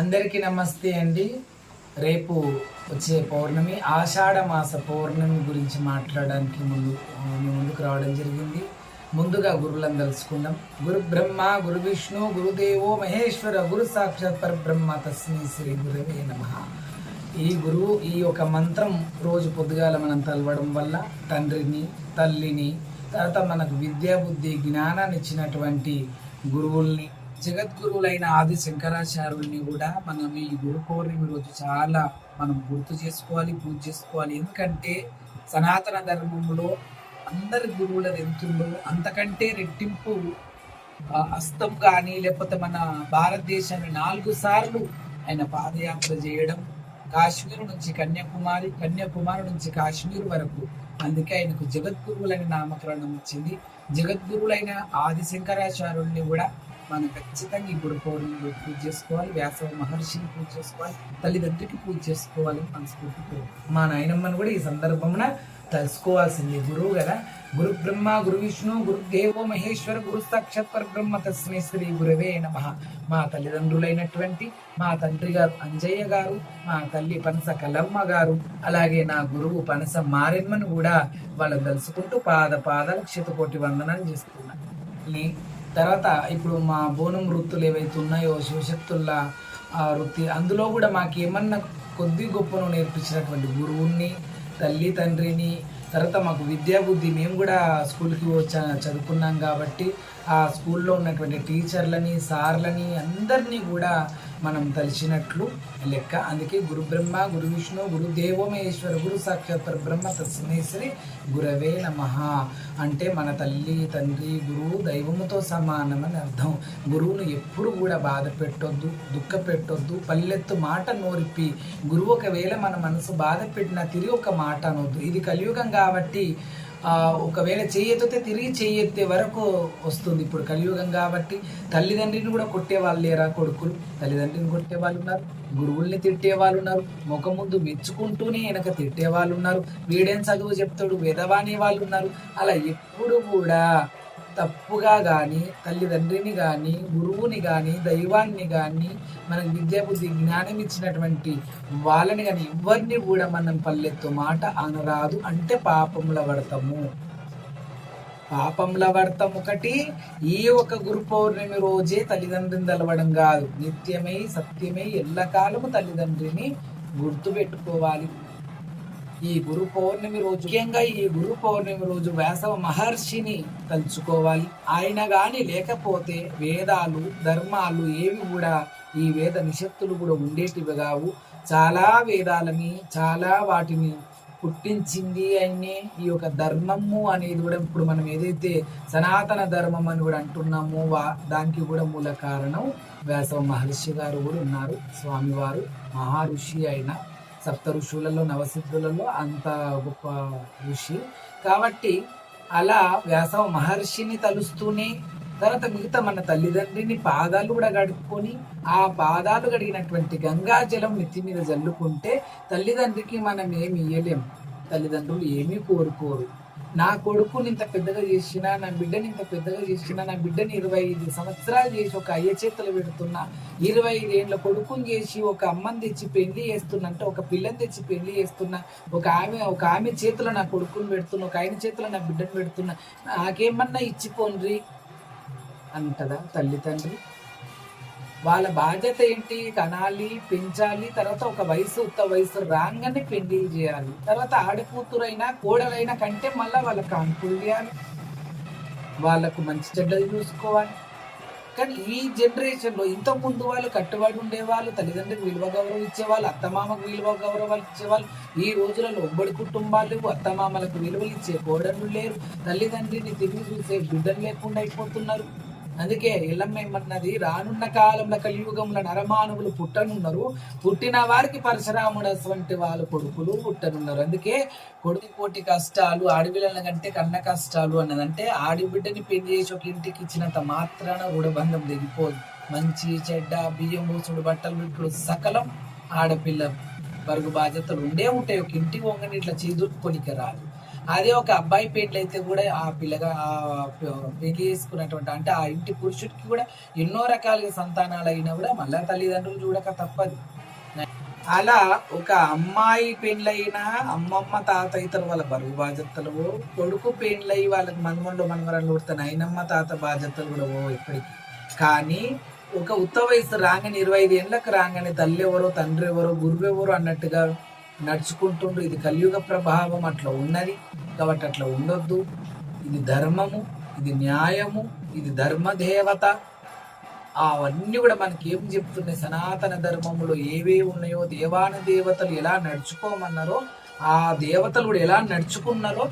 అందరికీ నమస్తే అండి. రేపు వచ్చే పౌర్ణమి ఆషాఢ మాస పౌర్ణమి గురించి మాట్లాడడానికి ముందు ముందుకు రావడం జరిగింది. ముందుగా గురువులను తెలుసుకుందాం. గురు బ్రహ్మ గురు విష్ణు గురుదేవో మహేశ్వర గురు సాక్షాత్ పరబ్రహ్మ తస్మై శ్రీ గురువే నమ. ఈ గురువు ఈ యొక్క మంత్రం రోజు పొద్దుగాల మనం తలవడం వల్ల తండ్రిని తల్లిని తర్వాత మనకు విద్యా బుద్ధి జ్ఞానాన్ని ఇచ్చినటువంటి గురువుల్ని జగద్గురువులైన ఆది శంకరాచార్యుల్ని కూడా మనం ఈ గురు పౌర్ణమి రోజు చాలా మనం గుర్తు చేసుకోవాలి పూజ చేసుకోవాలి. ఎందుకంటే సనాతన ధర్మంలో అందరి గురువుల రెంతుల్లో అంతకంటే రెట్టింపు హస్తం కానీ లేకపోతే మన భారతదేశాన్ని నాలుగు సార్లు ఆయన పాదయాత్ర చేయడం కాశ్మీర్ నుంచి కన్యాకుమారి కన్యాకుమారి నుంచి కాశ్మీర్ వరకు అందుకే ఆయనకు జగద్గురువులైన నామకరణం వచ్చింది జగద్గురువులైన ఆది శంకరాచార్యుల్ని కూడా మనం ఖచ్చితంగా ఈ గురు పూజ చేసుకోవాలి వ్యాసవ మహర్షిని పూజ చేసుకోవాలి తల్లిదండ్రికి పూజ చేసుకోవాలి మనస్ఫూర్తి కోరు. మా నాయనమ్మను కూడా ఈ సందర్భమున తెలుసుకోవాల్సింది గురువు కదా గురు బ్రహ్మ గురు విష్ణు గురు దేవో మహేశ్వర గురు సాక్షాత్ పరబ్రహ్మ తస్మై శ్రీ గురవే నమ మా తల్లిదండ్రులైనటువంటి మా తండ్రి గారు అంజయ్య గారు మా తల్లి పనస కలమ్మ గారు అలాగే నా గురువు పనస మారెమ్మను కూడా వాళ్ళని తెలుసుకుంటూ పాద పాదాలకు శతకోటి వందనాలు చేస్తున్నాను తర్వాత ఇప్పుడు మా బోనం వృత్తులు ఏవైతే ఉన్నాయో శివశక్తుల ఆ వృత్తి అందులో కూడా మాకు ఏమన్నా కొద్ది గొప్పను నేర్పించినటువంటి గురువుని తల్లి తండ్రిని తర్వాత మాకు విద్యాబుద్ధి మేము కూడా స్కూల్కి వచ్చా చదువుకున్నాం కాబట్టి ఆ స్కూల్లో ఉన్నటువంటి టీచర్లని సార్లని అందరినీ కూడా మనం తలిచినట్లు లెక్క. అందుకే గురు బ్రహ్మ గురు విష్ణు గురు దేవమేశ్వర గురు సాక్షాత్ బ్రహ్మ తస్మేశ్వరి గురవే నమ. అంటే మన తల్లి తండ్రి గురువు దైవముతో సమానమని అర్థం. గురువును ఎప్పుడు కూడా బాధ పెట్టొద్దు దుఃఖ పెట్టొద్దు పల్లెత్తు మాట నోరిప్పి గురువు ఒకవేళ మన మనసు బాధ పెట్టినా తిరిగి ఒక మాట అనొద్దు. ఇది కలియుగం కాబట్టి ఒకవేళ చేయెత్తితే తిరిగి చేయెత్తే వరకు వస్తుంది. ఇప్పుడు కలియుగం కాబట్టి తల్లిదండ్రిని కూడా కొట్టే వాళ్ళు లేరా కొడుకులు? తల్లిదండ్రిని కొట్టే వాళ్ళు ఉన్నారు గురువుల్ని తిట్టే వాళ్ళు ఉన్నారు ముఖం ముందు మెచ్చుకుంటూనే వెనక తిట్టే వాళ్ళు ఉన్నారు వీడేం చదువు చెప్తాడు వేదవాణి వాళ్ళు ఉన్నారు. అలా ఎప్పుడు కూడా తప్పుగా కానీ తల్లిదండ్రిని కానీ గురువుని కానీ దైవాన్ని కానీ మనకు విద్యాబుద్ధి జ్ఞానం ఇచ్చినటువంటి వాళ్ళని కానీ ఎవరిని కూడా మనం పల్లెత్తు మాట అనరాదు. అంటే పాపముల పడతాము పాపంల వర్తం ఒకటి ఈ ఒక గురు పౌర్ణమి రోజే తల్లిదండ్రిని తెలవడం కాదు. నిత్యమై సత్యమై ఎల్లకాలము తల్లిదండ్రిని గుర్తు పెట్టుకోవాలి ఈ గురు పౌర్ణమి రోజు ముఖ్యంగా ఈ గురు పౌర్ణమి రోజు వేసవ మహర్షిని తలుచుకోవాలి. ఆయన గాని లేకపోతే వేదాలు ధర్మాలు ఏవి కూడా ఈ వేద నిషత్తులు కూడా ఉండేటివి కావు. చాలా వేదాలని చాలా వాటిని పుట్టించింది ఆయనే. ఈ యొక్క ధర్మము అనేది కూడా ఇప్పుడు మనం ఏదైతే సనాతన ధర్మం అని కూడా అంటున్నామో వా దానికి కూడా మూల కారణం వేసవ మహర్షి గారు కూడా ఉన్నారు. స్వామివారు మహర్షి అయినా అయిన సప్త ఋషులలో నవసిద్ధులలో అంత గొప్ప ఋషి. కాబట్టి అలా వ్యాసవ మహర్షిని తలుస్తూనే తర్వాత మిగతా మన తల్లిదండ్రిని పాదాలు కూడా గడుపుకొని ఆ పాదాలు గడిగినటువంటి గంగా జలం నెత్తి మీద జల్లుకుంటే తల్లిదండ్రికి మనం ఏమి ఇయ్యలేము తల్లిదండ్రులు ఏమీ కోరుకోరు. నా కొడుకుని ఇంత పెద్దగా చేసినా నా బిడ్డని ఇంత పెద్దగా చేసినా నా బిడ్డని ఇరవై ఐదు సంవత్సరాలు చేసి ఒక అయ్య చేతులు పెడుతున్నా ఇరవై ఐదు కొడుకుని చేసి ఒక అమ్మని తెచ్చి పెళ్ళి చేస్తున్నా అంటే ఒక పిల్లని తెచ్చి పెళ్ళి చేస్తున్నా ఒక ఆమె ఒక ఆమె చేతిలో నా కొడుకుని పెడుతున్నా ఒక ఆయన చేతిలో నా బిడ్డను పెడుతున్నా నాకేమన్నా ఇచ్చిపోండ్రి? అంటదా తల్లి తండ్రి? వాళ్ళ బాధ్యత ఏంటి? కనాలి పెంచాలి తర్వాత ఒక వయసు ఉత్త వయసు రాగానే పెళ్ళి చేయాలి. తర్వాత ఆడకూతురైనా కోడలైనా కంటే మళ్ళీ వాళ్ళ కాన్పులు చేయాలి వాళ్ళకు మంచి చెడ్డలు చూసుకోవాలి. కానీ ఈ జనరేషన్లో ఇంతకుముందు ముందు వాళ్ళు కట్టుబడి ఉండేవాళ్ళు తల్లిదండ్రులకు విలువ గౌరవం ఇచ్చేవాళ్ళు అత్తమామకు విలువ గౌరవాలు ఇచ్చేవాళ్ళు. ఈ రోజులలో ఒబ్బడి కుటుంబాలు అత్తమామలకు విలువలు ఇచ్చే కోడళ్ళు లేరు తల్లిదండ్రిని తిరిగి చూసే బిడ్డలు లేకుండా అయిపోతున్నారు. అందుకే ఎల్లమ్మ ఏమన్నది రానున్న కాలంలో కలియుగంలో నరమానవులు పుట్టనున్నారు. పుట్టిన వారికి పరశురాముడు అటువంటి వాళ్ళు కొడుకులు పుట్టనున్నారు. అందుకే కొడుకు కోటి కష్టాలు ఆడపిల్లల కంటే కన్న కష్టాలు అన్నదంటే ఆడిబిడ్డని పెళ్ళి చేసి ఒక ఇంటికి ఇచ్చినంత మాత్రాన రుణబంధం దిగిపోదు మంచి చెడ్డ బియ్యం మూసుడు బట్టలు ఇప్పుడు సకలం ఆడపిల్ల పరుగు బాధ్యతలు ఉండే ఉంటాయి. ఒక ఇంటి వంగని ఇట్లా చేదుర్కొనికి రాదు. అదే ఒక అబ్బాయి పెండ్లు అయితే కూడా ఆ పిల్లగా ఆ పెళ్ళి చేసుకున్నటువంటి అంటే ఆ ఇంటి పురుషుడికి కూడా ఎన్నో రకాలుగా సంతానాలు అయినా కూడా మళ్ళా తల్లిదండ్రులు చూడక తప్పదు. అలా ఒక అమ్మాయి పెండ్లైనా అమ్మమ్మ తాత ఇతరు వాళ్ళ బరువు బాధ్యతలు కొడుకు పెండ్లయి వాళ్ళకి మనమండు మనవరాలు కొడితే అయినమ్మ తాత బాధ్యతలు కూడా ఓ ఇప్పటికి. కానీ ఒక ఉత్త వయసు రాగానే ఇరవై ఐదు ఏళ్ళకి రాగానే తల్లి ఎవరో తండ్రి ఎవరో గురువు ఎవరో అన్నట్టుగా నడుచుకుంటుండ్రు. ఇది కలియుగ ప్రభావం అట్లా ఉన్నది. కాబట్టి అట్లా ఉండొద్దు. ఇది ధర్మము ఇది న్యాయము ఇది ధర్మదేవత. అవన్నీ కూడా మనకి ఏం చెప్తున్నాయి? సనాతన ధర్మములో ఏవేవి ఉన్నాయో దేవాన దేవతలు ఎలా నడుచుకోమన్నారో ఆ దేవతలు కూడా ఎలా నడుచుకున్నారో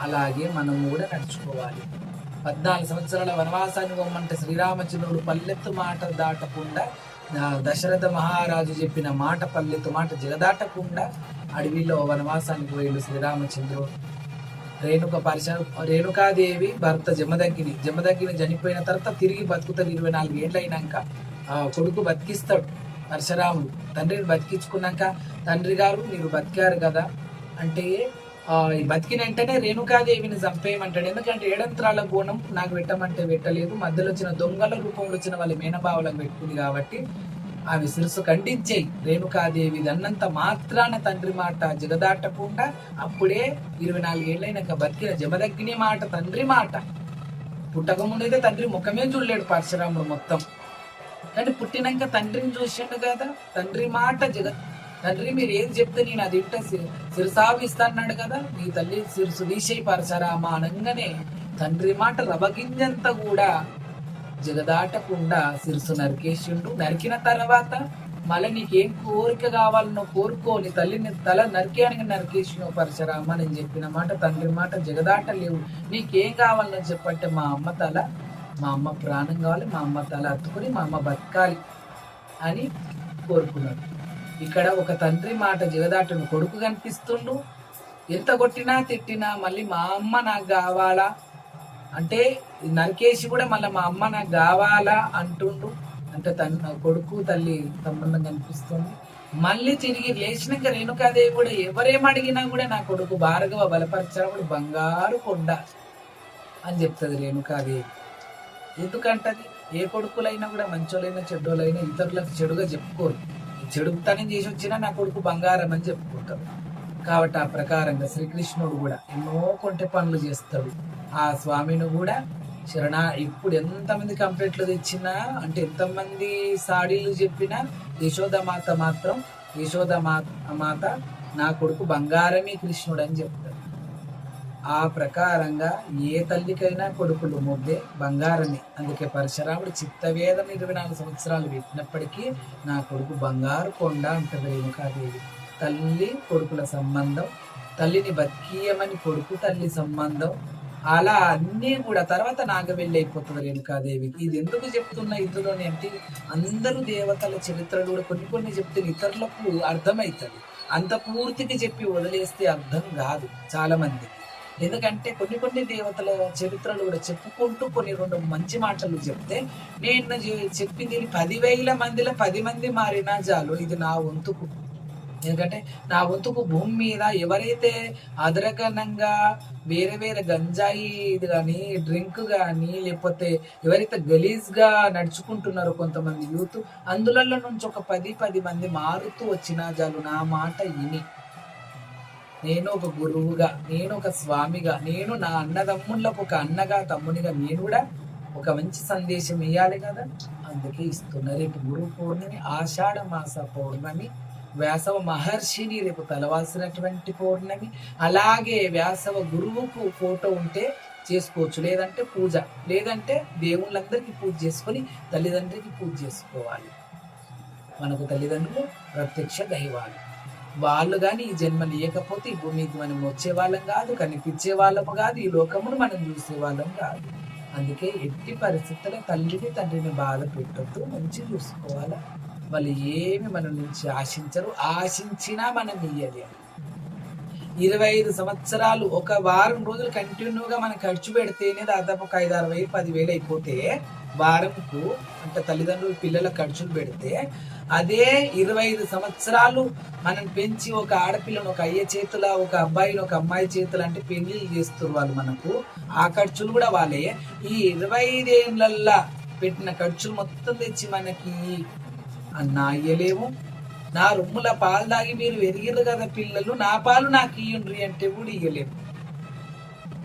అలాగే మనము కూడా నడుచుకోవాలి. పద్నాలుగు సంవత్సరాల వనవాసానికి పోమంటే శ్రీరామచంద్రుడు పల్లెత్తు మాట దాటకుండా దశరథ మహారాజు చెప్పిన మాట పల్లెత్తు మాట జగదాటకుండా అడవిలో వనవాసానికి పోయిండు శ్రీరామచంద్రుడు. రేణుక పరిశ రేణుకాదేవి భర్త జమదగ్గిని జమదగ్గిని చనిపోయిన తర్వాత తిరిగి బతుకుతాడు ఇరవై నాలుగు ఏళ్ళు అయినాక ఆ కొడుకు బతికిస్తాడు పరశురాముడు. తండ్రిని బతికించుకున్నాక తండ్రి గారు మీరు బతికారు కదా. అంటే బతికిన వెంటనే రేణుకాదేవిని చంపేయమంటాడు ఎందుకంటే ఏడంత్రాల గుణం నాకు పెట్టమంటే పెట్టలేదు. మధ్యలో వచ్చిన దొంగల రూపంలో వచ్చిన వాళ్ళ మేనభావాలకు పెట్టుకుంది కాబట్టి ఆమె శిరస్సు ఖండించేయి. రేణుకాదేవి అన్నంత మాత్రాన తండ్రి మాట జగదాటకుండా అప్పుడే ఇరవై నాలుగేళ్ళైనాక బతికిన జమదగ్ని మాట తండ్రి మాట. పుట్టకముందైతే తండ్రి ముఖమే చూడలేడు పరశురాముడు మొత్తం. కానీ పుట్టినాక తండ్రిని చూసిండు కదా? తండ్రి మాట జగ తండ్రి మీరు ఏం చెప్తే నేను అది ఇంట సిరసావిస్తాన్నాడు కదా నీ తల్లి సిరుసు తీసేయి మా అనగానే తండ్రి మాట రవగింజంత కూడా జగదాటకుండా సిరుసు నరికేసిండు. నరికిన తర్వాత మళ్ళీ నీకేం కోరిక కావాలనో కోరుకోని తల్లిని తల నరికేయడానికి నరికేసిన పరశురామ నేను చెప్పిన మాట తండ్రి మాట జగదాట లేవు. నీకేం కావాలనో చెప్పంటే మా అమ్మ తల మా అమ్మ ప్రాణం కావాలి మా అమ్మ తల అత్తుకుని మా అమ్మ బతకాలి అని కోరుకున్నాడు. ఇక్కడ ఒక తండ్రి మాట జగదాటను కొడుకు కనిపిస్తుండు. ఎంత కొట్టినా తిట్టినా మళ్ళీ మా అమ్మ నాకు కావాలా? అంటే నరికేసి కూడా మళ్ళీ మా అమ్మ నాకు కావాలా అంటుండు. అంటే తన కొడుకు తల్లి సంబంధం కనిపిస్తుంది. మళ్ళీ తిరిగి లేచినాక రేణుకాదేవి కూడా ఎవరేం అడిగినా కూడా నా కొడుకు భార్గవ బలపరచడం బంగారు కొండ అని చెప్తుంది రేణుకాదేవి. ఎందుకంటది? ఏ కొడుకులైనా కూడా మంచోళ్ళైనా చెడ్డోళ్ళైనా ఇతరులకు చెడుగా చెప్పుకోరు. చెడుతనం చేసి వచ్చినా నా కొడుకు బంగారం అని చెప్పుకుంటాడు. కాబట్టి ఆ ప్రకారంగా శ్రీకృష్ణుడు కూడా ఎన్నో కొంటె పనులు చేస్తాడు. ఆ స్వామిని కూడా శరణ ఇప్పుడు ఎంతమంది కంప్లైంట్లు తెచ్చినా అంటే ఎంతమంది సాడీలు చెప్పినా యశోదమాత మాత్రం యశోద మాత నా కొడుకు బంగారమే కృష్ణుడు అని చెప్తాడు. ఆ ప్రకారంగా ఏ తల్లికైనా కొడుకులు ముద్దే బంగారమే. అందుకే పరశురాముడు చిత్తవేదన ఇరవై నాలుగు సంవత్సరాలు పెట్టినప్పటికీ నా కొడుకు బంగారు కొండ అంటది రేణుకాదేవి. తల్లి కొడుకుల సంబంధం. తల్లిని బతికీయమని కొడుకు తల్లి సంబంధం. అలా అన్నీ కూడా తర్వాత నాగవెళ్ళి అయిపోతుంది రేణుకాదేవి. ఇది ఎందుకు చెప్తున్న ఇందులోనే అంటే అందరూ దేవతల చరిత్రలు కూడా కొన్ని కొన్ని చెప్తే ఇతరులకు అర్థమవుతుంది అంత పూర్తిగా చెప్పి వదిలేస్తే అర్థం కాదు చాలా మందికి ఎందుకంటే కొన్ని కొన్ని దేవతల చరిత్రలు కూడా చెప్పుకుంటూ కొన్ని రెండు మంచి మాటలు చెప్తే నేను చెప్పింది పదివేల మందిలో పది మంది మారినా చాలు ఇది నా వంతుకు. ఎందుకంటే నా వంతుకు భూమి మీద ఎవరైతే అదరగనంగా వేరే వేరే గంజాయి ఇది కానీ డ్రింక్ కానీ లేకపోతే ఎవరైతే గలీజ్గా నడుచుకుంటున్నారో కొంతమంది యూత్ అందులో నుంచి ఒక పది పది మంది మారుతూ వచ్చినా చాలు నా మాట ఇని నేను ఒక గురువుగా నేను ఒక స్వామిగా నేను నా అన్నదమ్ముళ్ళకు ఒక అన్నగా తమ్మునిగా నేను కూడా ఒక మంచి సందేశం ఇవ్వాలి కదా? అందుకే ఇస్తున్నా. రేపు గురు పౌర్ణమి ఆషాఢ మాస పౌర్ణమి వ్యాసవ మహర్షిని రేపు తలవాల్సినటువంటి పౌర్ణమి. అలాగే వ్యాసవ గురువుకు ఫోటో ఉంటే చేసుకోవచ్చు. లేదంటే పూజ లేదంటే దేవుళ్ళందరికీ పూజ చేసుకొని తల్లిదండ్రికి పూజ చేసుకోవాలి. మనకు తల్లిదండ్రులు ప్రత్యక్ష దైవాలు. వాళ్ళు కానీ ఈ జన్మ లేకపోతే ఈ భూమికి మనం వచ్చే వాళ్ళం కాదు కనిపించే వాళ్ళము కాదు ఈ లోకమును మనం చూసే వాళ్ళం కాదు. అందుకే ఎట్టి పరిస్థితుల్లో తల్లిని తండ్రిని బాధ పెట్టొద్దు మంచి చూసుకోవాలా? వాళ్ళు ఏమి మన నుంచి ఆశించరు ఆశించినా మనం ఇయ్యలేము. ఇరవై ఐదు సంవత్సరాలు ఒక వారం రోజులు కంటిన్యూగా మనం ఖర్చు పెడితేనే దాదాపు ఒక ఐదు అరవై పదివేలు అయిపోతే వారంకు అంటే తల్లిదండ్రులు పిల్లల ఖర్చులు పెడితే అదే ఇరవై ఐదు సంవత్సరాలు మనం పెంచి ఒక ఆడపిల్లను ఒక అయ్య చేతుల ఒక అబ్బాయిని ఒక అమ్మాయి చేతులు అంటే పెళ్ళిళ్ళు చేస్తారు వాళ్ళు మనకు. ఆ ఖర్చులు కూడా వాళ్ళే. ఈ ఇరవై ఐదేళ్ళల్లా పెట్టిన ఖర్చులు మొత్తం తెచ్చి మనకి అన్న అయ్యలేము నా రొమ్ముల పాలు తాగి మీరు ఎరిగిరు కదా పిల్లలు నా పాలు నాకు ఇయ్యండ్రి అంటే కూడా ఇయ్యలేము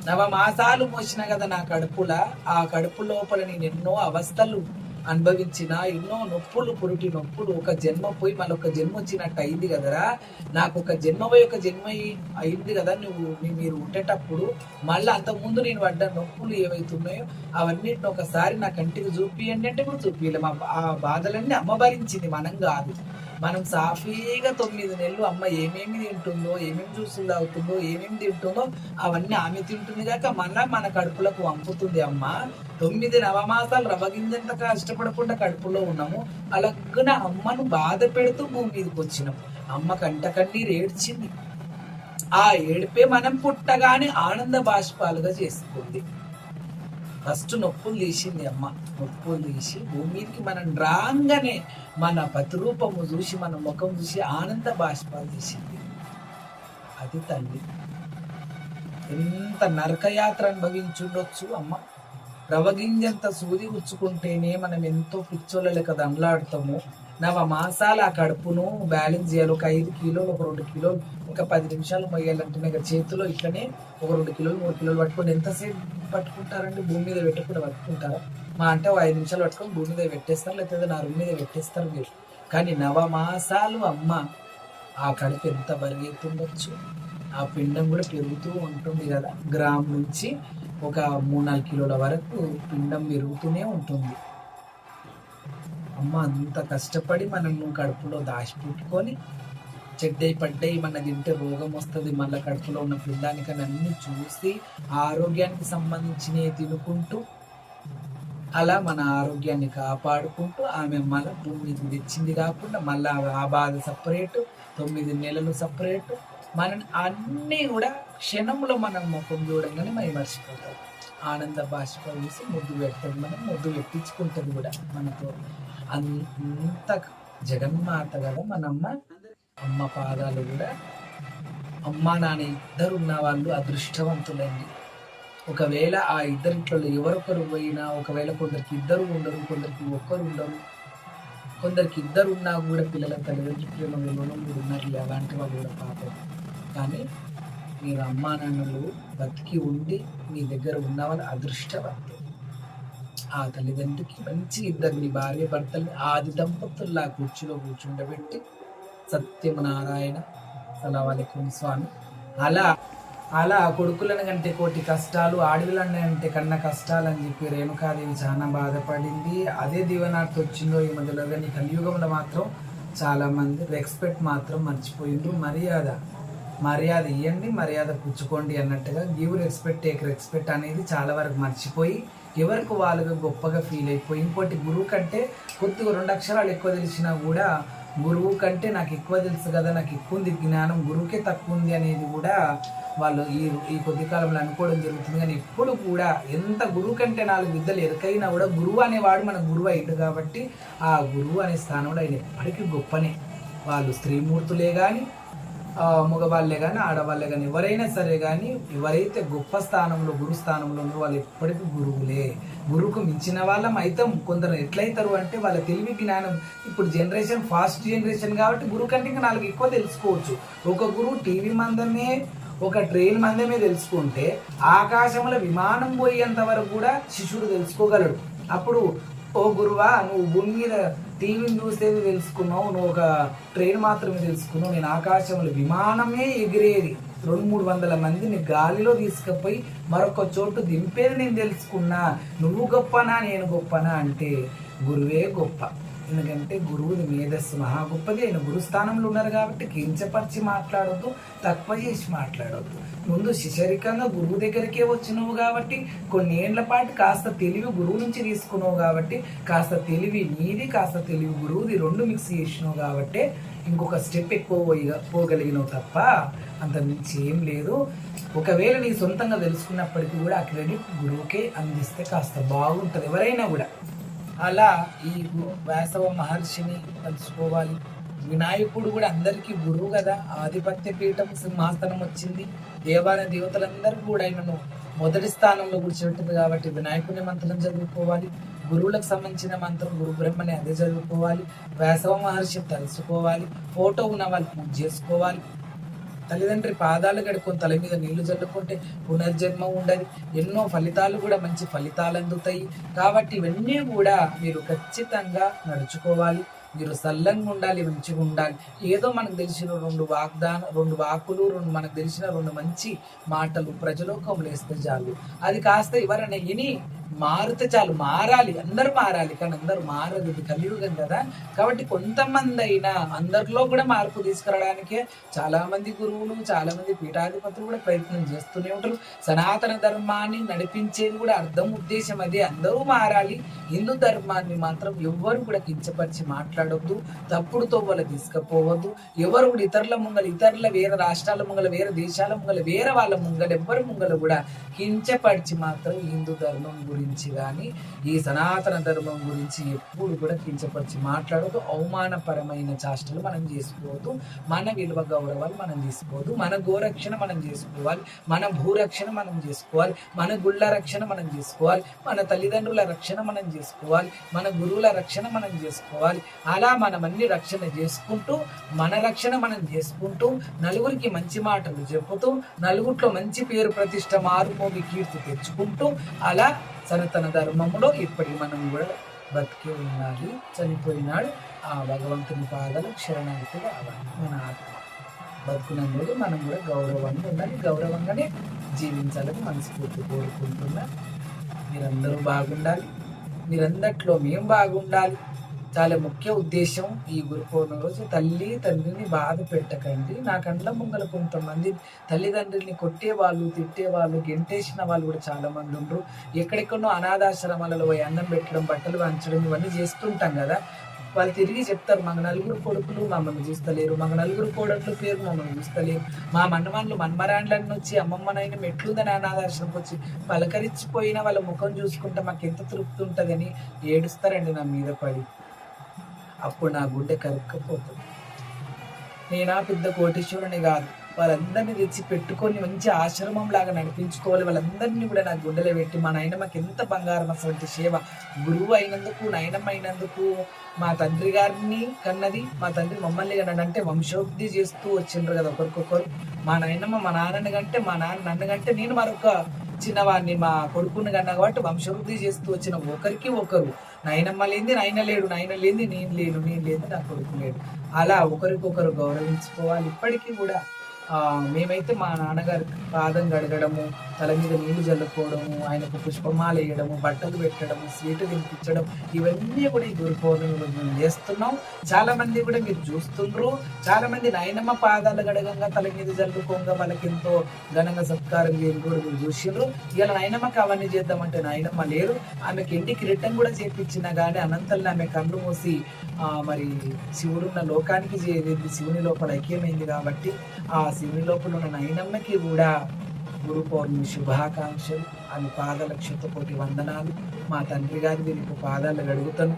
నవ మాసాలు మోసిన కదా నా కడుపుల ఆ కడుపు లోపల నేను ఎన్నో అవస్థలు అనుభవించిన ఎన్నో నొప్పులు పురిటి నొప్పులు ఒక జన్మ పోయి మళ్ళీ ఒక జన్మ వచ్చినట్టు అయింది కదరా. నాకు ఒక జన్మ పోయి ఒక జన్మ అయింది కదా నువ్వు మీరు ఉండేటప్పుడు మళ్ళీ అంత ముందు నేను పడ్డ నొప్పులు ఏవైతున్నాయో అవన్నిటిని ఒకసారి నా కంటికి చూపియండి అంటే కూడా చూపించలేము ఆ బాధలన్నీ అమ్మ భరించింది మనం కాదు. మనం సాఫీగా తొమ్మిది నెలలు అమ్మ ఏమేమి తింటుందో ఏమేమి జ్యూసులు తాగుతుందో ఏమేమి తింటుందో అవన్నీ ఆమె తింటుంది కాక మన మన కడుపులకు వంపుతుంది అమ్మ. తొమ్మిది నవమాసాలు రవగింజంత కష్టపడకుండా కడుపులో ఉన్నాము. అలాగున అమ్మను బాధ పెడుతూ భూమి మీదకి వచ్చినాం. అమ్మ కంట కన్నీరు ఏడ్చింది. ఆ ఏడిపే మనం పుట్టగానే ఆనంద బాష్పాలుగా చేసుకుంది. ఫస్ట్ నొప్పులు తీసింది అమ్మ. నొప్పులు తీసి భూమి మీదకి మనం రాగానే మన ప్రతిరూపము చూసి మన ముఖం చూసి ఆనంద బాష్పాలు తీసింది. అది తల్లి. ఎంత నరకయాత్ర అనుభవించుండొచ్చు అమ్మ. రవగింజంత సూది గుచ్చుకుంటేనే మనం ఎంతో పిచ్చోళ్ళ లెక్క దండలాడుతాము నవ మాసాలు ఆ కడుపును బ్యాలెన్స్ చేయాలి. ఒక ఐదు కిలోలు ఒక రెండు కిలోలు ఒక పది నిమిషాలు మొయ్యాలంటే ఇక చేతిలో ఇట్లనే ఒక రెండు కిలోలు మూడు కిలోలు పట్టుకొని ఎంతసేపు పట్టుకుంటారండి? భూమి మీద పెట్టకుండా పట్టుకుంటారా? మా అంటే ఒక ఐదు నిమిషాలు పట్టుకొని భూమి మీద పెట్టేస్తారు లేకపోతే నా రూమ్ మీద పెట్టేస్తారు మీరు. కానీ నవ మాసాలు అమ్మ ఆ కడుపు ఎంత బరుగెత్తుండొచ్చు ఆ పిండం కూడా పెరుగుతూ ఉంటుంది కదా. గ్రామ్ నుంచి ఒక మూడు నాలుగు కిలోల వరకు పిండం పెరుగుతూనే ఉంటుంది. అమ్మ అంత కష్టపడి మనల్ని కడుపులో దాచిపెట్టుకొని చెడ్డై పడ్డాయి మన తింటే రోగం వస్తుంది మళ్ళీ కడుపులో ఉన్న పిండానికని అన్ని చూసి ఆరోగ్యానికి సంబంధించినవి తినుకుంటూ అలా మన ఆరోగ్యాన్ని కాపాడుకుంటూ ఆమె మళ్ళీ భూమికి తెచ్చింది కాకుండా మళ్ళీ ఆ బాధ సపరేటు తొమ్మిది నెలలు సపరేటు మనం అన్నీ కూడా క్షణంలో మనం ముఖం చూడంగానే మనం మర్చిపోతాం. ఆనంద భాషపై చూసి ముద్దు పెడతాడు మనం ముద్దు పెట్టించుకుంటుంది కూడా మనతో. అంత జగన్మాత కదా మనమ్మ. అమ్మ పాదాలు కూడా. అమ్మ నాన్న ఇద్దరు ఉన్న వాళ్ళు అదృష్టవంతులండి. ఒకవేళ ఆ ఇద్దరిట్లో ఎవరొకరు పోయినా ఒకవేళ కొందరికి ఇద్దరు ఉండరు కొందరికి ఒక్కరు ఉండరు కొందరికి ఇద్దరు ఉన్నా కూడా పిల్లల తల్లిదండ్రుల ప్రేమ విలువలో మీరు ఉన్నారు. అలాంటి వాళ్ళు కూడా పాపం. కానీ మీరు అమ్మా నాన్నలు బతికి ఉండి మీ దగ్గర ఉన్న అదృష్టవంతులు. ఆ తల్లిదండ్రికి మంచి ఇద్దరిని భార్య భర్తల్ని ఆది దంపతుల్లా కూర్చులో కూర్చుండబెట్టి సత్యము నారాయణ సలావాలేకుం స్వామి. అలా అలా కొడుకులను కంటే కోటి కష్టాలు ఆడవిలను అంటే కన్న కష్టాలు అని చెప్పి రేణుకాదేవి చాలా బాధపడింది. అదే దీవనార్థ వచ్చిందో ఈ మధ్యలో కానీ కలియుగంలో మాత్రం చాలామంది రెస్పెక్ట్ మాత్రం మర్చిపోయిండ్రు. మర్యాద. మర్యాద ఇవ్వండి మర్యాద పుచ్చుకోండి అన్నట్టుగా గివ్ రెస్పెక్ట్ టేక్ రెస్పెక్ట్ అనేది చాలా వరకు మర్చిపోయి ఎవరికి వాళ్ళుగా గొప్పగా ఫీల్ అయిపోయి ఇంకోటి గురువు కంటే కొద్దిగా రెండు అక్షరాలు ఎక్కువ తెలిసినా కూడా గురువు కంటే నాకు ఎక్కువ తెలుసు కదా నాకు ఎక్కువ ఉంది జ్ఞానం గురువుకే తక్కువ ఉంది అనేది కూడా వాళ్ళు ఈ ఈ కొద్ది కాలంలో అనుకోవడం జరుగుతుంది. కానీ ఎప్పుడు కూడా ఎంత గురువు కంటే నాలుగు విద్యలు ఎరుకైనా కూడా గురువు అనేవాడు మన గురువు అయ్యాడు కాబట్టి ఆ గురువు అనే స్థానంలో ఆయన ఎప్పటికీ గొప్పనే. వాళ్ళు స్త్రీమూర్తులే కానీ మగవాళ్ళే కానీ ఆడవాళ్ళే కానీ ఎవరైనా సరే కానీ ఎవరైతే గొప్ప స్థానంలో గురు స్థానంలో ఉన్నారో వాళ్ళు ఎప్పటికీ గురువులే. గురువుకు మించిన వాళ్ళం అయితే కొందరు ఎట్లయితారు అంటే వాళ్ళ తెలివి జ్ఞానం. ఇప్పుడు జనరేషన్ ఫాస్ట్ జనరేషన్ కాబట్టి గురువు కంటే ఇంకా నాలుగు ఎక్కువ తెలుసుకోవచ్చు. ఒక గురువు టీవీ మందమే ఒక ట్రైన్ మందమే తెలుసుకుంటే ఆకాశంలో విమానం పోయేంత వరకు కూడా శిష్యుడు తెలుసుకోగలడు. అప్పుడు ఓ గురువా నువ్వు భూమి మీద టీవీని చూసేది తెలుసుకున్నావు? నువ్వు ఒక ట్రైన్ మాత్రమే తెలుసుకున్నావు. నేను ఆకాశంలో విమానమే ఎగిరేది. రెండు మూడు వందల మందిని గాలిలో తీసుకుపోయి మరొక చోటు దింపేది నేను తెలుసుకున్నా. నువ్వు గొప్పనా నేను గొప్పనా అంటే గురువే గొప్ప. ఎందుకంటే గురువుని మేధస్సు మహా గొప్పది ఆయన గురుస్థానంలో ఉన్నారు కాబట్టి కించపరిచి మాట్లాడొద్దు తక్కువ చేసి మాట్లాడొద్దు. ముందు శిశరికంగా గురువు దగ్గరికే వచ్చినావు కాబట్టి కొన్నేళ్ళ పాటు కాస్త తెలివి గురువు నుంచి తీసుకున్నావు కాబట్టి కాస్త తెలివి నీది కాస్త తెలివి గురువుది రెండు మిక్స్ చేసినావు కాబట్టి ఇంకొక స్టెప్ ఎక్కువ పోయి- పోగలిగినావు తప్ప అంత మించి ఏం లేదు. ఒకవేళ నీ సొంతంగా తెలుసుకున్నప్పటికీ కూడా ఆ క్రెడిట్ గురువుకే అందిస్తే కాస్త బాగుంటుంది ఎవరైనా కూడా. అలా ఈ వేసవ మహర్షిని తెలుసుకోవాలి వినాయకుడు కూడా అందరికీ గురువు కదా. ఆధిపత్య పీఠం సింహాసనం వచ్చింది. దేవాల దేవతలందరూ కూడా ఆయనను మొదటి స్థానంలో కూర్చోబెట్టింది కాబట్టి వినాయకుని మంత్రం చదువుకోవాలి. గురువులకు సంబంధించిన మంత్రం గురు బ్రహ్మని అదే చదువుకోవాలి. వేసవ మహర్షిని తెలుసుకోవాలి ఫోటో ఉన్న వాళ్ళు పూజ చేసుకోవాలి. తల్లిదండ్రి పాదాలు కడుక్కొని తల మీద నీళ్ళు చల్లుకుంటే పునర్జన్మ ఉండదు. ఎన్నో ఫలితాలు కూడా మంచి ఫలితాలు అందుతాయి. కాబట్టి ఇవన్నీ కూడా మీరు ఖచ్చితంగా నడుచుకోవాలి. మీరు సల్లంగా ఉండాలి మంచిగా ఉండాలి. ఏదో మనకు తెలిసిన రెండు వాగ్దాన రెండు వాకులు రెండు మనకు తెలిసిన రెండు మంచి మాటలు ప్రజలోకంలో వేస్తే చాలు. అది కాస్త ఎవరైనా విని మారితే చాలు మారాలి. అందరూ మారాలి కానీ అందరూ మారదు. ఇది కలియుగం కదా. కాబట్టి కొంతమంది అయినా అందరిలో కూడా మార్పు తీసుకురావడానికే చాలామంది గురువులు చాలామంది పీఠాధిపతులు కూడా ప్రయత్నం చేస్తూనే ఉంటారు. సనాతన ధర్మాన్ని నడిపించేది కూడా అర్థం ఉద్దేశం అదే. అందరూ మారాలి. హిందూ ధర్మాన్ని మాత్రం ఎవ్వరు కూడా కించపరిచి మాట్లాడొద్దు. తప్పుడు తోవల తీసుకుపోవద్దు. ఎవరు కూడా ఇతరుల ముంగల ఇతరుల వేరే రాష్ట్రాల ముంగల వేరే దేశాల ముంగల వేరే వాళ్ళ ముంగల ఎవ్వరి ముంగల కూడా కించపరిచి మాత్రం హిందూ ధర్మం గురించి కానీ ఈ సనాతన ధర్మం గురించి ఎప్పుడు కూడా కించపరిచి మాట్లాడదు అవమానపరమైన చాష్టలు మనం చేసుకోవద్దు. మన విలువ గౌరవాలు మనం తీసుకోవద్దు. మన గోరక్షణ మనం చేసుకోవాలి. మన భూరక్షణ మనం చేసుకోవాలి. మన గుళ్ళ రక్షణ మనం చేసుకోవాలి. మన తల్లిదండ్రుల రక్షణ మనం చేసుకోవాలి. మన గురువుల రక్షణ మనం చేసుకోవాలి. అలా మనం అన్ని రక్షణ చేసుకుంటూ మన రక్షణ మనం చేసుకుంటూ నలుగురికి మంచి మాటలు చెప్పుతూ నలుగురిలో మంచి పేరు ప్రతిష్ట మారుమోగి కీర్తి తెచ్చుకుంటూ అలా సనాతన ధర్మంలో ఇప్పటికి మనం కూడా బతికే ఉండాలి. చనిపోయినాడు. ఆ భగవంతుని పాదాలు శరణార్థిగా అవ్వాలి మన ఆత్మ. బతుకున్నందుకు మనం కూడా గౌరవంగా ఉండాలి. గౌరవంగానే జీవించాలని మనస్ఫూర్తి కోరుకుంటున్నా. మీరందరూ బాగుండాలి. మీరందట్లో మేము బాగుండాలి. చాలా ముఖ్య ఉద్దేశం ఈ గురుపూర్ణం రోజు తల్లి తండ్రిని బాధ పెట్టకండి. నా కండ్ల ముంగల కొంతమంది తల్లిదండ్రుల్ని కొట్టే వాళ్ళు తిట్టే వాళ్ళు గెంటేసిన వాళ్ళు కూడా చాలా మంది ఉండరు. ఎక్కడెక్కడో అనాథాశ్రమాలలో పోయి అన్నం పెట్టడం బట్టలు వంచడం ఇవన్నీ చేస్తుంటాం కదా. వాళ్ళు తిరిగి చెప్తారు మాకు నలుగురు కొడుకులు మమ్మల్ని చూస్తలేరు. మాకు నలుగురు కోడట్లు పేరు మమ్మల్ని చూస్తలేరు. మా మన్నమాన్లు మన్మరాండ్లన్నీ వచ్చి అమ్మమ్మనైనా మెట్లుందని అనాథాశ్రమం వచ్చి పలకరించిపోయినా వాళ్ళ ముఖం చూసుకుంటే మాకు ఎంత తృప్తి ఉంటుందని ఏడుస్తారండి నా మీద పడి. అప్పుడు నా గుండె కరుక్కపోతుంది. నేనా పెద్ద కోటీశ్వరుని కాదు. వాళ్ళందరినీ తెచ్చి పెట్టుకొని మంచి ఆశ్రమం లాగా నడిపించుకోవాలి. వాళ్ళందరినీ కూడా నా గుండెలో పెట్టి మా నాయనమ్మకి ఎంత బంగారం అసలు సేవ. గురువు అయినందుకు నాయనమ్మ అయినందుకు మా తండ్రి గారిని కన్నది మా తండ్రి మమ్మల్ని కన్నది. అంటే వంశోక్తి చేస్తూ వచ్చిండ్రు కదా ఒకరికొకరు. మా నాయనమ్మ మా నాన్నని కంటే మా నాన్న నన్ను కంటే నేను మరొక చిన్నవాడిని. మా కొడుకుని కన్నా కాబట్టి వంశవృద్ధి చేస్తూ వచ్చిన ఒకరికి ఒకరు. నాయనమ్మ లేనిది నాయన లేడు నాయన లేనిది నేను లేను నేను లేదు నా కొడుకు లేడు. అలా ఒకరికొకరు గౌరవించుకోవాలి. ఇప్పటికీ కూడా మేమైతే మా నాన్నగారి పాదం గడగడము తల మీద నీళ్ళు చల్లుకోవడము ఆయనకు పుష్పమాల వేయడము బట్టలు పెట్టడము స్వీట్ తినిపించడం ఇవన్నీ కూడా ఈ గురు మేము చేస్తున్నాం. చాలా మంది కూడా మీరు చూస్తుండ్రు. చాలా మంది నాయనమ్మ పాదాలు గడగంగా తల మీద జల్లుకోగా వాళ్ళకి ఎంతో ఘనంగా సత్కారం చేయడం కూడా మీరు చూసిండ్రు. ఇలా నాయనమ్మకి అవన్నీ చేద్దామంటే నాయనమ్మ లేరు. ఆమెకి ఇంటి కిరీటం కూడా చేపించినా కానీ అనంతల్ని ఆమె కళ్ళు మూసి మరి శివుడున్న లోకానికి చేరింది. శివుని లోపల ఐక్యమైంది కాబట్టి ఆ శివుని లోపల ఉన్న నైనమ్మకి కూడా గురు పౌర్ణమి శుభాకాంక్షలు. అని పాదాల క్షతకోటి వందనాలు. మా తండ్రి గారి మీకు పాదాలు అడుగుతాను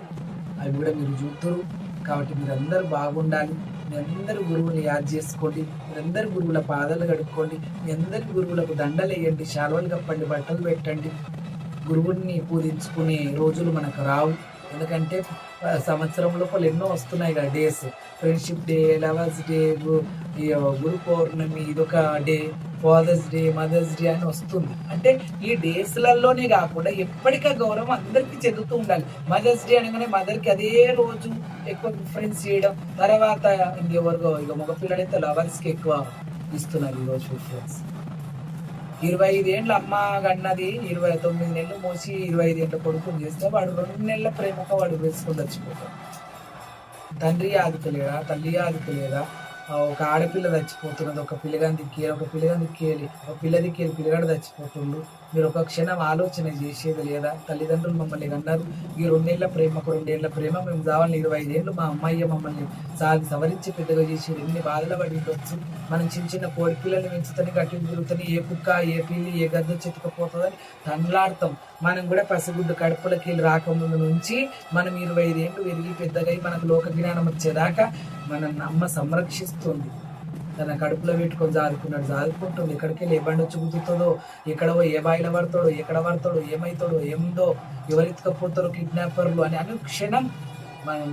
అవి కూడా మీరు చూస్తారు. కాబట్టి మీరందరూ బాగుండాలి. మీరందరూ గురువుని యాద్ చేసుకోండి. మీరందరూ గురువుల పాదాలు కడుక్కోండి. మీ అందరి గురువులకు దండలు వేయండి. శాలువలు కప్పండి బట్టలు పెట్టండి. గురువుని పూజించుకునే రోజులు మనకు రావు. ఎందుకంటే సంవత్సరం లోపల ఎన్నో వస్తున్నాయి కదా days friendship day lovers day Guru Purnima ఇదొక day father's day mother's day అని వస్తుంది. అంటే ఈ డేస్లలోనే కాకుండా ఎప్పటికీ గౌరవం అందరికీ చెందుతూ ఉండాలి. మదర్స్ డే అనగానే మదర్కి అదే రోజు ఎక్కువ ప్రిఫరెన్స్ చేయడం తర్వాత ఇంకెవరికో ఇక మగపిల్లడైతే లవర్స్కి ఎక్కువ ఇస్తున్నారు ఈరోజు ప్రిఫరెన్స్ ఇరవై ఐదేండ్ల అమ్మ కన్నది ఇరవై తొమ్మిది నెలలు మోసి ఇరవై ఐదేండ్ల కొడుకుని చేస్తే వాడు రెండు నెలల ప్రేమకు వాడు వేసుకొని చచ్చిపోతాడు. తండ్రి ఆదిక లేదా తల్లి ఆదిక లేదా ఒక ఆడపిల్ల చచ్చిపోతున్నది ఒక పిల్లగాని దిక్కేయాలి ఒక పిల్లగాని దిక్కేయాలి ఒక పిల్ల దిక్కేయాలి పిల్లగాడు చచ్చిపోతుండు. మీరు ఒక క్షణం ఆలోచన చేసేది లేదా? తల్లిదండ్రులు మమ్మల్ని అన్నారు ఈ రెండేళ్ళ ప్రేమ ఒక రెండేళ్ళ ప్రేమ. మేము కావాలని ఇరవై ఐదేళ్ళు మా అమ్మాయి మమ్మల్ని సాగి సవరించి పెద్దగా చేసి ఎన్ని బాధలు పడి మనం చిన్న చిన్న కోడి పిల్లల్ని పెంచుతాని గట్టి తిరుగుతాని ఏ కుక్క ఏ పిల్లి ఏ గద్ద చెతుకపోతుందని తండ్లాడతాం మనం కూడా పసిగుడ్డు కడుపులకి వెళ్ళి రాకముందు నుంచి మనం ఇరవై ఐదేళ్ళు పెరిగి పెద్దగా అయి మనకు లోక జ్ఞానం వచ్చేదాకా మన అమ్మ సంరక్షిస్తుంది. తన కడుపులో పెట్టుకొని జారుకున్నాడు. జారుకుంటుంది. ఎక్కడికి వెళ్ళి ఏ బండి వచ్చి గుద్దుతుందో ఎక్కడ ఏ బాయిలో పడతాడో ఎక్కడ పడతాడో ఏమవుతాడో ఏముందో ఎవరెత్తుకపోతారో కిడ్నాపర్లు అని అనుక్షణం మనం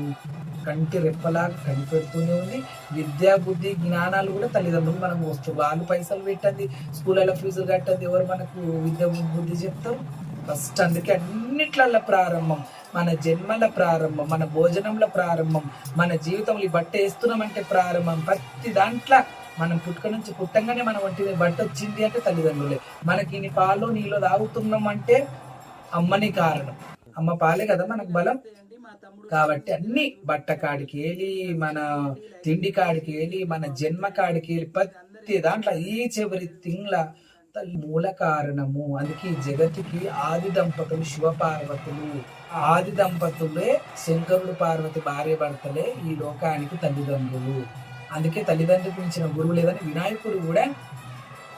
కంటి రెప్పలా కనిపెడుతూనే ఉంది. విద్యా బుద్ధి జ్ఞానాలు కూడా తల్లిదండ్రులు మనం వస్తుంది వాళ్ళు పైసలు పెట్టండి స్కూళ్ళలో ఫీజులు కట్టండి ఎవరు మనకు విద్య బుద్ధి చెప్తారు? ఫస్ట్ అందుకే అన్నిట్లల్లో ప్రారంభం. మన జన్మల ప్రారంభం మన భోజనంల ప్రారంభం మన జీవితంలో ఈ బట్ట వేస్తున్నామంటే ప్రారంభం. ప్రతి దాంట్లో మనం పుట్టుక నుంచి పుట్టంగానే మన వంటి బట్ట వచ్చింది అంటే తల్లిదండ్రులే. మనకి ఇన్ని పాలు నీళ్ళు తాగుతున్నాం అంటే అమ్మని కారణం. అమ్మ పాలే కదా మనకు బలం. కాబట్టి అన్ని బట్ట కాడికి వెళ్ళి మన తిండి కాడికి వెళ్ళి మన జన్మ కాడికి వెళ్ళి ప్రతి దాంట్లో ఈ చివరి తింగ్ల తల్లి మూల కారణము. అందుకే జగతికి ఆది దంపతులు శివపార్వతులు. ఆది దంపతులే శంకరుడు పార్వతి భార్య భర్తలే ఈ లోకానికి తల్లిదండ్రులు. అందుకే తల్లిదండ్రులకు మించిన గురువు లేదని వినాయకుడు కూడా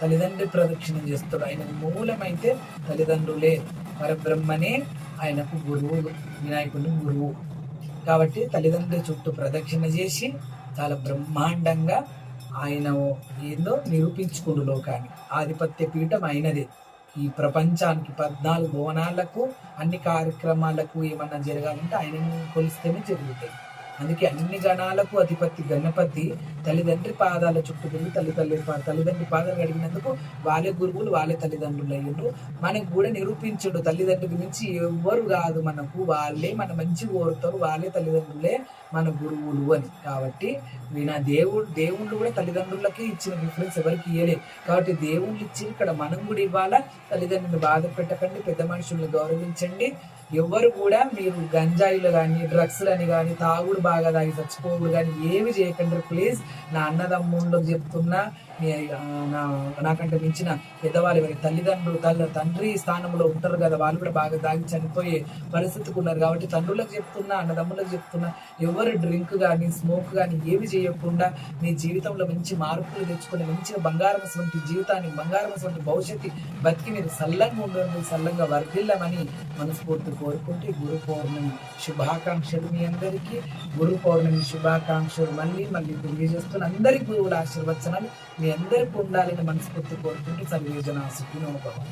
తల్లిదండ్రి ప్రదక్షిణం చేస్తాడు. ఆయన మూలమైతే తల్లిదండ్రులే పరబ్రహ్మనే ఆయనకు గురువు వినాయకుడు గురువు. కాబట్టి తల్లిదండ్రుల చుట్టూ ప్రదక్షిణ చేసి చాలా బ్రహ్మాండంగా ఆయన ఏందో నిరూపించుకుండు లోకాన్ని. ఆధిపత్య పీఠం అయినదే ఈ ప్రపంచానికి పద్నాలుగు భువనాలకు అన్ని కార్యక్రమాలకు ఏమన్నా జరగాలంటే ఆయన కొలిస్తేనే జరుగుతాయి. అందుకే అన్ని గణాలకు అధిపతి గణపతి తల్లిదండ్రి పాదాల చుట్టూ తిరిగి తల్లిదండ్రి పా- తల్లిదండ్రి పాదాలు అడిగినందుకు వాళ్ళే గురువులు వాళ్ళే తల్లిదండ్రులు అయ్యిండ్రు. మనకు కూడా నిరూపించడు తల్లిదండ్రుల మించి ఎవ్వరు కాదు మనకు వాళ్ళే మన మంచి కోరుతారు వాళ్ళే తల్లిదండ్రులే మన గురువులు అని. కాబట్టి వినా దేవుడు దేవుళ్ళు కూడా తల్లిదండ్రులకే ఇచ్చిన ప్రిఫరెన్స్ ఎవరికి ఇవ్వలేదు కాబట్టి దేవుళ్ళు ఇచ్చి ఇక్కడ మనం కూడా ఇవ్వాలా? తల్లిదండ్రులను బాధ పెట్టకండి పెద్ద మనుషుల్ని గౌరవించండి. ఎవ్వరు కూడా మీరు గంజాయిలు కానీ డ్రగ్స్లని కానీ తాగుడు బాగా తాగి చచ్చిపోవుడు కానీ ఏమి చేయకండి ప్లీజ్ నా అన్నదమ్ముళ్ళకి చెప్తున్నా నా నాకంటే మించిన పెద్దవాళ్ళు ఎవరి తల్లిదండ్రులు తల్లి తండ్రి స్థానంలో ఉంటారు కదా వాళ్ళు కూడా బాగా తాగి చనిపోయే పరిస్థితికి ఉన్నారు. కాబట్టి తండ్రులకు చెప్తున్నా అన్నదమ్ములకు చెప్తున్నా ఎవరు డ్రింక్ కానీ స్మోక్ కానీ ఏమి చేయకుండా మీ జీవితంలో మంచి మార్పులు తెచ్చుకునే మంచి బంగారం వంటి జీవితాన్ని బంగారం వంటి భవిష్యత్తు బతికి మీరు సల్లంగా ఉండండి సల్లంగా వర్ధిల్లమని మనస్ఫూర్తి కోరుకుంటే గురు పౌర్ణమి శుభాకాంక్షలు మీ అందరికీ. గురు పౌర్ణమి శుభాకాంక్షలు. మళ్ళీ మళ్ళీ తెలియజేస్తున్న అందరి గురువుల ఆశీర్వచనాలు. మీ అందరికీ ఉండాలని మనస్ఫూర్తి కోరుకుంటూ సర్వేజన సుఖినోభవం